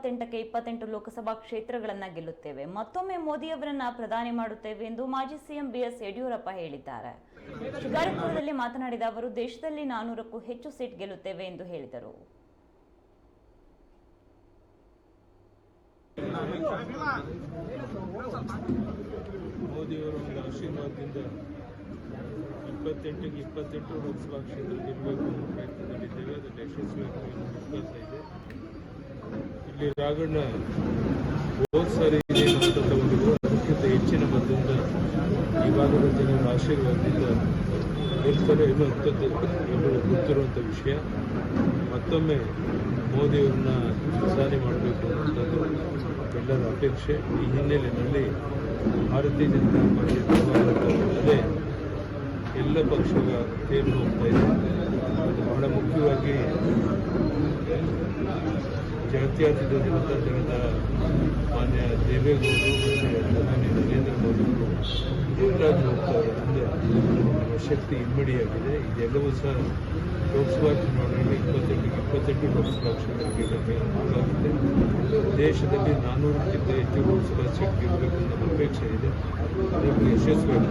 ಇಪ್ಪತ್ತೆಂಟಕ್ಕೆ ಇಪ್ಪತ್ತೆಂಟು ಲೋಕಸಭಾ ಕ್ಷೇತ್ರಗಳನ್ನು ಗೆಲ್ಲುತ್ತೇವೆ. ಮತ್ತೊಮ್ಮೆ ಮೋದಿಯವರನ್ನ ಪ್ರಧಾನಿ ಮಾಡುತ್ತೇವೆ ಎಂದು ಮಾಜಿ ಸಿಎಂ ಬಿಎಸ್ ಯಡಿಯೂರಪ್ಪ ಹೇಳಿದ್ದಾರೆ. ಶಿಕಾರಿಪುರದಲ್ಲಿ ಮಾತನಾಡಿದ ಅವರು, ದೇಶದಲ್ಲಿ ನಾನೂರಕ್ಕೂ ಹೆಚ್ಚು ಸೀಟ್ ಗೆಲ್ಲುತ್ತೇವೆ ಎಂದು ಹೇಳಿದರು. ಇಪ್ಪತ್ತೆಂಟಕ್ಕೆ ಇಪ್ಪತ್ತೆಂಟು ಲೋಕಸಭಾ ಕ್ಷೇತ್ರ ಗೆಲ್ಲಬೇಕು. ಇಲ್ಲಿ ರಾಘಣ್ಣ ಹೋದ ಸಾರಿ ತಗೊಂಡಿದ್ರು. ಅದಕ್ಕಿಂತ ಹೆಚ್ಚಿನ ಮತದಿಂದ ಈ ಭಾಗದ ಜನರ ಆಶೀರ್ವಾದದಿಂದ ಗೆಲ್ತಾರೆ ಎನ್ನುವಂಥದ್ದು ಎಲ್ಲರೂ ಗೊತ್ತಿರುವಂಥ ವಿಷಯ. ಮತ್ತೊಮ್ಮೆ ಮೋದಿಯವ್ರನ್ನ ಪ್ರಧಾನಿ ಮಾಡಬೇಕು ಅನ್ನುವಂಥದ್ದು ಎಲ್ಲರ ಅಪೇಕ್ಷೆ. ಈ ಹಿನ್ನೆಲೆಯಲ್ಲಿ ಭಾರತೀಯ ಜನತಾ ಪಾರ್ಟಿ ಅಲ್ಲದೆ ಎಲ್ಲ ಪಕ್ಷಗಳ ತೇರು ಹೋಗ್ತಾ ಇದೆ. ಅದು ಬಹಳ ಮುಖ್ಯವಾಗಿ ಜಾತ್ಯತೀತ ಜನತಾ ದಳದ ಮಾನ್ಯ ದೇವೇಗೌಡರು ಮತ್ತು ಪ್ರಧಾನಿ ನರೇಂದ್ರ ಮೋದಿ ಅವರು ದೇವರಾಜ್ ನಮ್ಮ ಶಕ್ತಿ ಇಮ್ಮಡಿಯಾಗಿದೆ. ಇದೆಲ್ಲವೂ ಸಹ ಲೋಕಸಭಾ ಚುನಾವಣೆಯಲ್ಲಿ ಇಪ್ಪತ್ತೆಂಟಿಗೆ ಇಪ್ಪತ್ತೆಂಟು ಲೋಕಸಭಾ ಕ್ಷೇತ್ರಕ್ಕೆ ಆಗುತ್ತೆ. ದೇಶದಲ್ಲಿ ನಾನ್ನೂರಕ್ಕಿಂತ ಹೆಚ್ಚು ಲೋಕಸಭಾ ಸೀಟ್ ಗೆಲ್ಲಬೇಕು ಅನ್ನೋ ಅಪೇಕ್ಷೆ ಇದೆ. ಅದಕ್ಕೆ ಯಶಸ್ವಿಯಾಗಿ